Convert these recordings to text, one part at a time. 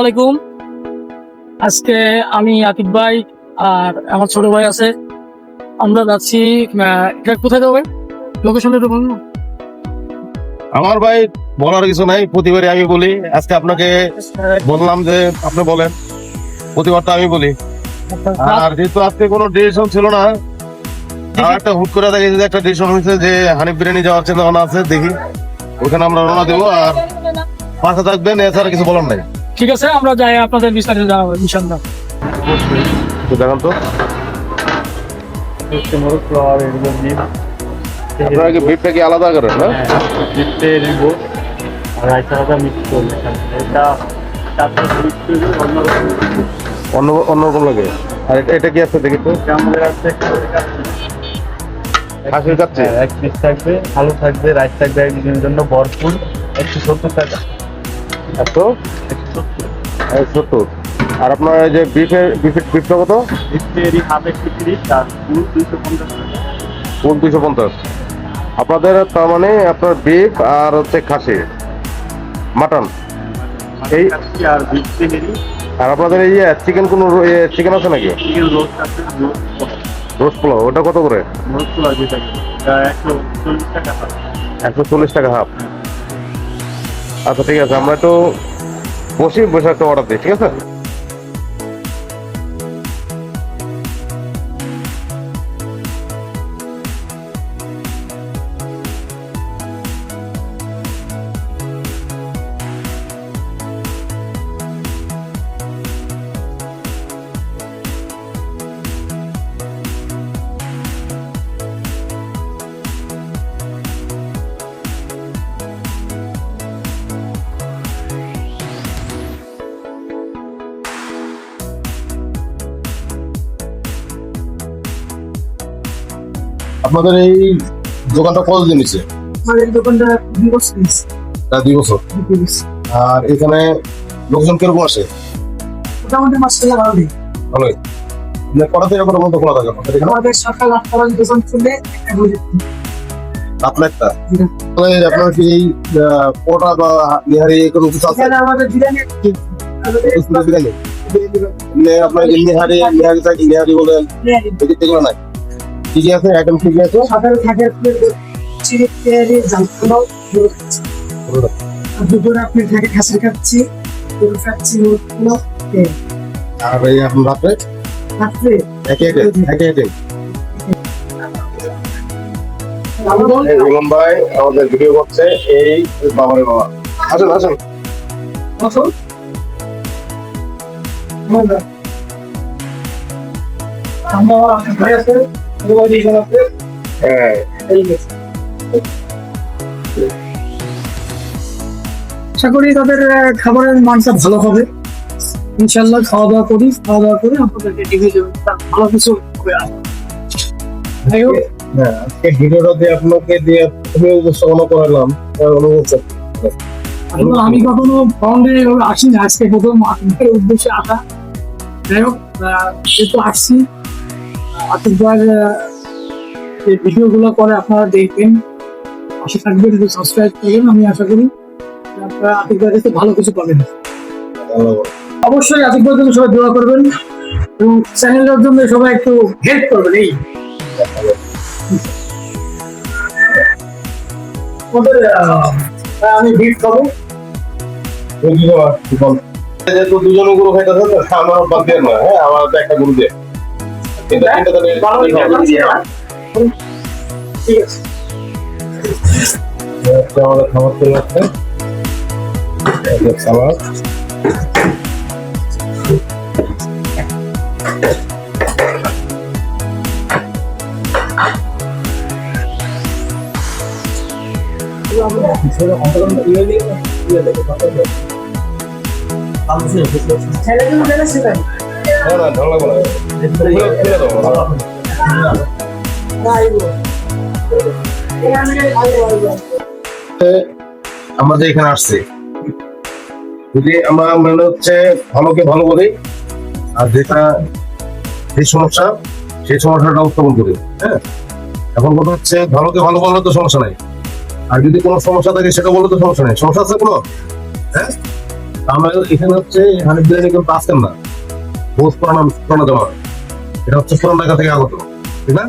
আলাইকুম। আজকে আমি আকিব ভাই আর আমার ছোট ভাই আছে। আমরা যাচ্ছি এটা কোথায় যাবে? লোকেশনটা একটু বলুন। আমার ভাই বলার কিছু নাই প্রতিবারই আমি বলি। আজকে আপনাকে বললাম যে আপনি বলেন প্রতিবার তো আমি বলি। আর যেহেতু আজকে কোনো ডিসিশন ছিল না আর একটা হুট করে দেখি যে একটা ডিসিশন হয়েছে যে হানিফ বিরিয়ানি যাওয়ার চিন্তা ভাবনা আছে দেখি। ওখানে আমরা রওনা দেবো আর পাশে থাকবেন এছাড়া কিছু বলার নাই। ঠিক আছে আমরা যাই আপনাদের বিস্তারিত জানাব ইনশাল্লাহ তো দেখান তো। আপনারা কি বিফটা কি আলাদা করেন না? অন্য অন্যরকম লাগে। আর এটা- কি আছে দেখি তো? খাসির কাচ্চি এক পিস থাকবে আলু থাকবে রাইস থাকবে একদিনের জন্য ভরপুর একশো সত্তর টাকা। এত সত্তর। আর আপনার যে বিফের বিফের বিফটা কত? এরি হাফ একশো তিরিশ আর ফুল দুইশো পঞ্চাশ ফুল দুইশো পঞ্চাশ। আপনাদের তার মানে আপনার বিফ আর হচ্ছে খাসি মাটন এই- আর বিফ আর আপনাদের এই চিকেন কোনো চিকেন আছে নাকি? রোস্ট পোলাও। ওটা কত করে? একশো চল্লিশ টাকা হাফ। আচ্ছা ঠিক আছে আমরা একটু বসি বসে একটা অর্ডার দিই ঠিক আছে? আপনাদের এই দোকানটা কতদিন নিচ্ছে আমাদের দোকানটা দুই বছর হয়েছে। প্রায় দুই বছর। আর এখানে লোকজন কীরকম আসে? মোটামুটি মাসখানেক ভালো নেই ভালোই। মানে খোলা থাকে আমাদের সকাল আটটা দোকান খুলে আপনার কি এই আহ, বা নিহারি কোনো কিছু আছে? আমাদের বিরিয়ানি বিরিয়ানি। আপনার এই নিহারি নিহারি বলেন এগুলো নাই? কি আছে আইটেম কি কি আছে। সকালে থাকে আপনার চিড়ে পেয়ারি জালফানো আর দুপুরে আপনি থাকে খাসি খাচ্ছি গরু খাচ্ছি। আর এই আপনার রাত্রে রাত্রে একই আইটেম একই আইটেম আমাদের ভাই আমাদের ভিডিও করছে এই বাবারে বাবা। আসেন আসেন? আমরা আমরা আছে মোবাইল হ্যাঁ। আশা করি তাদের খাবারের মানটা ভালো হবে। ইনশাল্লাহ খাওয়া দাওয়া করি খাওয়া দাওয়া করে আপনাদেরকে দেবো। ভালো কিছু হবে যাই হোক। হ্যাঁ আজকে ভিডিওটা দিয়ে আপনাকে দিয়ে খুবই উপস্থাপনা করালাম অনুভব আমি কখনো ফাউন্ডে আসিনি আজকে প্রথম উদ্দেশ্যে আসা। যাই হোক যেহেতু আসছি আতিকবার এই ভিডিওগুলো করে আপনারা দেখবেন পাশে থাকবেন যদি সাবস্ক্রাইব করবেন আমি আশা করি আপনারা আতিকবার কাছে ভালো কিছু পাবেন। অবশ্যই আতিকবার জন্য সবাই দোয়া করবেন এবং চ্যানেলের জন্য সবাই একটু হেল্প করবেন এই। আহ, আমি ভিড় খাব। যে দুজন গুরু খাইতেছে তো আমার বাদ দিয়ে না হ্যাঁ আমার একটা গুরু দিয়ে। আমাদের খাবার সালাদ ছেলে তুমি গেলে সেটাই। না ঢাল লাগবে না খুলে দাও আইবো এখানে আসছি, যদি আমরা মনে হচ্ছে ভালোকে ভালো বলি, আর যেটা যে সমস্যা, সেই সমস্যাটা উত্থাপন করি হ্যাঁ? এখন কথা হচ্ছে, ভালোকে ভালো বললে তো সমস্যা নাই। আর যদি কোনো সমস্যা থাকে, সেটা বললে তো সমস্যা নেই। সমস্যা আছে কোনো? হ্যাঁ? আমরা এখানে হচ্ছে হানিফ কিন্তু আসতেন না। বহুত পুরানো পুরানো দেওয়া এটা হচ্ছে পুরান ঢাকা থেকে আগত ঠিক না?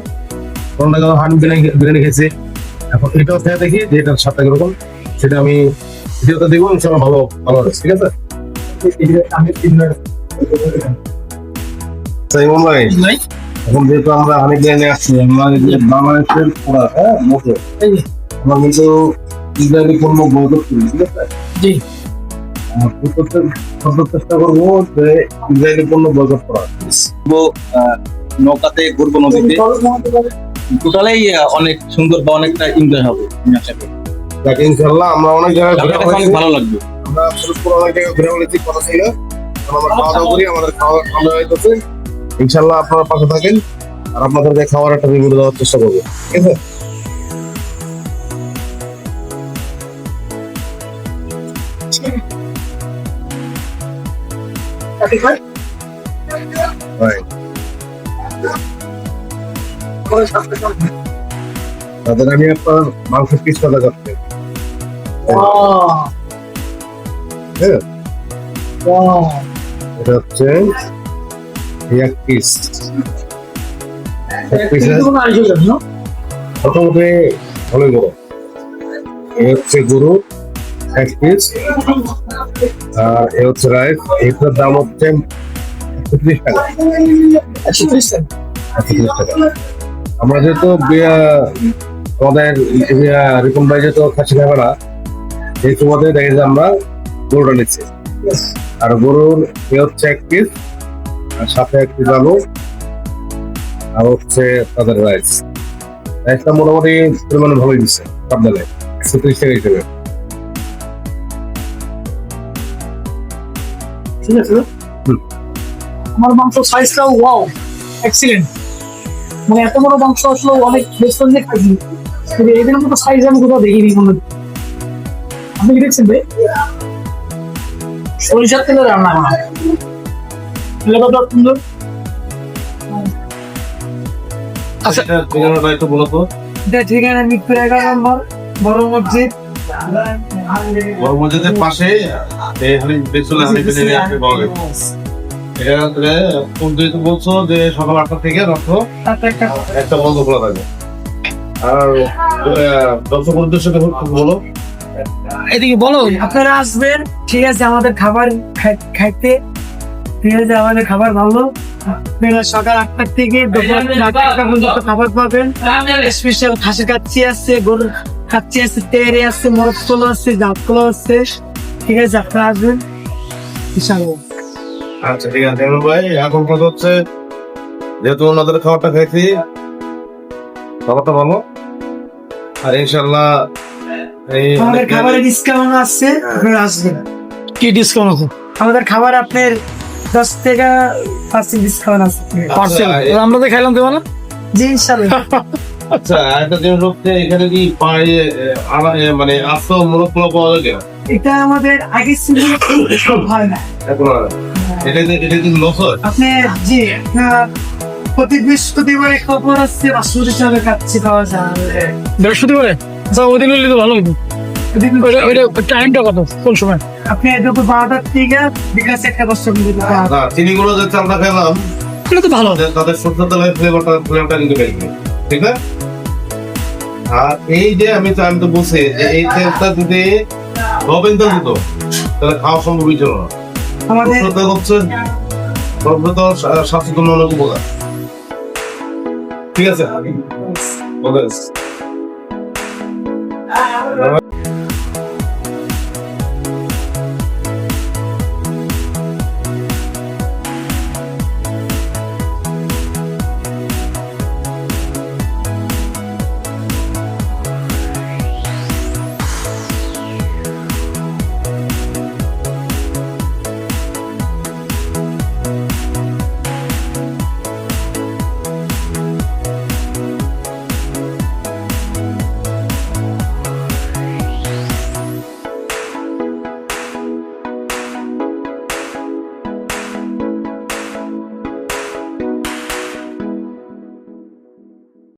পুরান ঢাকা হানিফ বিরিয়ানি বিরিয়ানি খেয়েছি। এখন এটাও খেয়ে দেখি যে এটার সাথে কীরকম সেটা আমি ভিডিওতে দেখব ইনশাল্লাহ ভালো ভালো হবে ঠিক আছে? আমি তিন তাই নাই এখন যেহেতু আমরা বিরিয়ানি আসছি এই যে বাংলাদেশের পুরা হ্যাঁ যে, আমরা কিন্তু ইসরায়েলি পণ্য বয়কট করি ঠিক আছে? জি। নৌকাতে ঘুরবো নদীতে অনেক সুন্দর বা অনেকটা হবে আমরা অনেক জায়গায় ভালো লাগবে আমরা কথা ছিল আমরা খাওয়া দাওয়া করি আমাদের খাওয়া ইনশাল্লাহ আপনারা পাশে থাকেন আর আপনাদেরকে খাওয়ার একটা রিভিউ দেওয়ার চেষ্টা করব ঠিক আছে Right. তাদের আমি আপনার মাংসের দেখাচ্ছি। হ্যাঁ। এটা হচ্ছে এক পিস পিসে মোটামুটি বড় এই হচ্ছে গরু। এক পিস আর এ হচ্ছে রাইস এটার দাম হচ্ছে একশো ত্রিশ টাকা। একশো ত্রিশ টাকা। আমরা যেহেতু আমাদের রিপন ভাই যেহেতু খাসি খাবে না এই সুবাদে দেখে যে আমরা গরুটা নিচ্ছি। আর গরুর এ হচ্ছে এক পিস আর সাথে এক পিস আলু আর হচ্ছে তাদের রাইস রাইসটা মোটামুটি পরিমাণে ভালোই দিচ্ছে সব বেলায় একশো ত্রিশ টাকা হিসেবে। ঠিক আছে? আমার মাংস সাইজটাও ওয়াও এক্সিলেন্ট মানে এত বড় মাংস আসলে অনেক রেস্টুরেন্টে খাইছি কিন্তু এদের মতো সাইজ আমি কোথাও দেখিনি কোনো আপনি কি দেখছেন ভাই? সরিষার তেলে রান্না করা লেবারটা সুন্দর? আচ্ছা। ঠিকানাটা একটু বলো তো। ঠিকানা মিরপুর এগারো নম্বর বড় মসজিদ। মসজিদের পাশে বলছো যে সকাল আটটা থেকে রাত্র একটা বন্ধ খোলা থাকে। আর দর্শক বলো এদিকে বলো। আপনারা আসবেন ঠিক আছে আমাদের খাবার খাইতে। ঠিক আছে আমাদের খাবার ভালো। আপনারা সকাল আটটার থেকে দুপুর পর্যন্ত খাবার পাবেন। স্পেশাল খাসি কাচ্চি আছে গরুর কাচ্চি আছে তেরে আছে মরদ কলো আছে জাত কলো আছে ঠিক আছে আপনারা আসবেন ইনশাআল্লাহ আচ্ছা ঠিক আছে ভাই এখন কথা হচ্ছে যেহেতু ওনাদের খাবারটা খাইছি খাবারটা ভালো আর ইনশাল্লাহ আমাদের খাবারে ডিসকাউন্ট আছে আপনারা আসবেন কি ডিসকাউন্ট আছে আমাদের খাবার আপনার দশ থেকে পার্সেন্ট ডিসকাউন্ট আছে পার্সেল আমরা তো খাইলাম না জি ইনশাআল্লাহ আচ্ছা একটা জিনিস হচ্ছে এখানে কি পায়ে মানে আস্ত মূলক পাওয়া যায় কিনা? এটা আমাদের আগে ছিল সব হয় না। এখন আর এটা কি- এটা কি আপনি জি প্রতি বৃহস্পতিবারে খবর আসছে কাচ্ছি পাওয়া যায় বৃহস্পতিবারে? আচ্ছা ওই দিন হলে তো ভালো হতো। ওইটা ওইটা টাইমটা কত? কোন সময়? আপনি দুপুর বারোটার থেকে পাওয়া যায়। না চিনিগুলো যে চালটা খেলাম এটা তো ভালো। তাদের- তেলের ফ্লেভারটা ফ্লেভারটা কিন্তু পেয়েছি ঠিক না? আর এই যে আমি তো আমি তো বলছি যে এই তেলটা যদি তেল দিত তাহলে খাওয়া সম্ভবই ছিল না। আমাদের হচ্ছে সর্বত স্বাস্থ্যের জন্য অনেক উপকার ঠিক আছে? ওকে